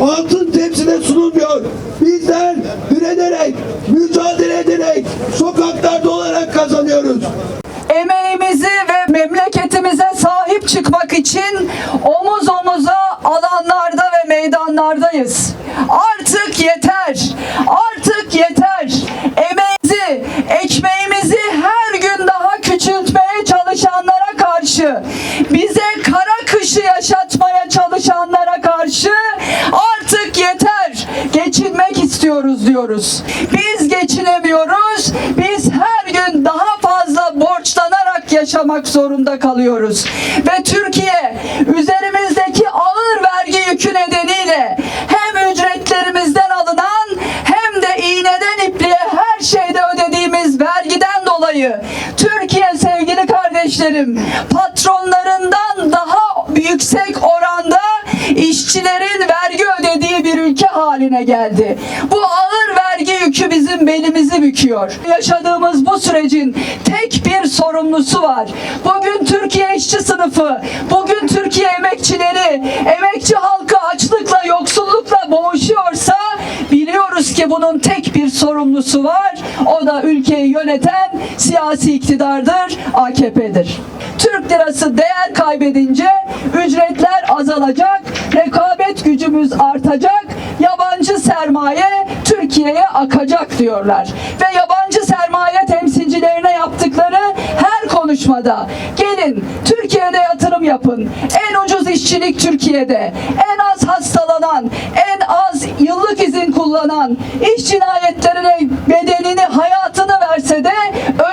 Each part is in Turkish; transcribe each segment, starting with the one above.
altın tepside sunulmuyor. Bizler direnerek, mücadele ederek, sokaklarda olarak kazanıyoruz. emeğimizi ve memleketimize sahip çıkmak için omuz omuza alanlarda ve meydanlardayız. Artık yeter. Artık yeter. Emeğimizi, ekmeğimizi her gün daha küçültmeye çalışanlara karşı, bize kara kışı yaşatmaya çalışanlara karşı artık yeter. Geçinmek istiyoruz diyoruz. Biz geçinemiyoruz. Biz her gün daha fazla borçlanarak yaşamak zorunda kalıyoruz. Ve Türkiye üzerimizdeki ağır vergi yükü nedeniyle hem ücretlerimizden alınan hem de iğneden ipliğe her şeyde ödediğimiz vergiden dolayı Türkiye sevgili kardeşlerim patronlarından yüksek oranda işçilerin vergi ödediği bir ülke haline geldi. Bu ağır vergi yükü bizim belimizi büküyor. Yaşadığımız bu sürecin tek bir sorumlusu var. Bugün Türkiye işçi sınıfı, bugün Türkiye emekçileri, emekçi halkı açlıkla, yoksullukla boğuşuyorsa biliyoruz ki bunun tek bir sorumlusu var. O da ülkeyi yöneten siyasi iktidardır, AKP'dir. Türk lirası değer kaybedince ücretler azalacak, rekabet gücümüz artacak, yabancı sermaye Türkiye'ye akacak diyorlar. Ve yabancı sermaye temsilcilerine yaptıkları her konuşmada gelin Türkiye'de yatırım yapın. En ucuz işçilik Türkiye'de. En az hastalanan, en az yıllık izin kullanan, iş cinayetlerine bedelini, hayatını verse de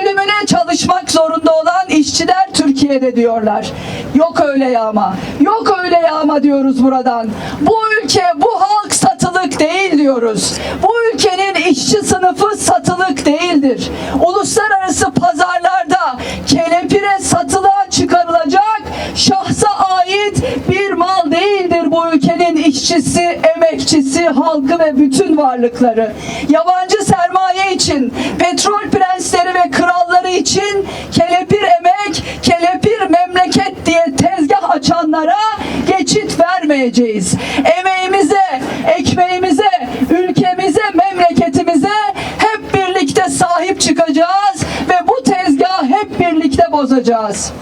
ölümüne çalışmak zorunda olan işçiler Türkiye'de diyorlar. Yok öyle yağma. Yok öyle yağma diyoruz buradan. Bu ülke, bu halk satılık değil diyoruz. Bu ülkenin işçi sınıfı satılık değildir. Uluslararası pazarlarda kelepire satılığa çıkarılacak şahsa ait bir mal değildir bu ülkenin işçisi, emekçisi, halkı ve bütün varlıkları. Yabancı sermaye için, petrol prensleri ve kralları için kelepir emek, kelepir memleket diye tezgah açanlara geçit vermeyeceğiz. Emeğimize, ekmeğimize, ülkemize, memleketimize hep birlikte sahip çıkacağız ve bu tezgahı hep birlikte bozacağız.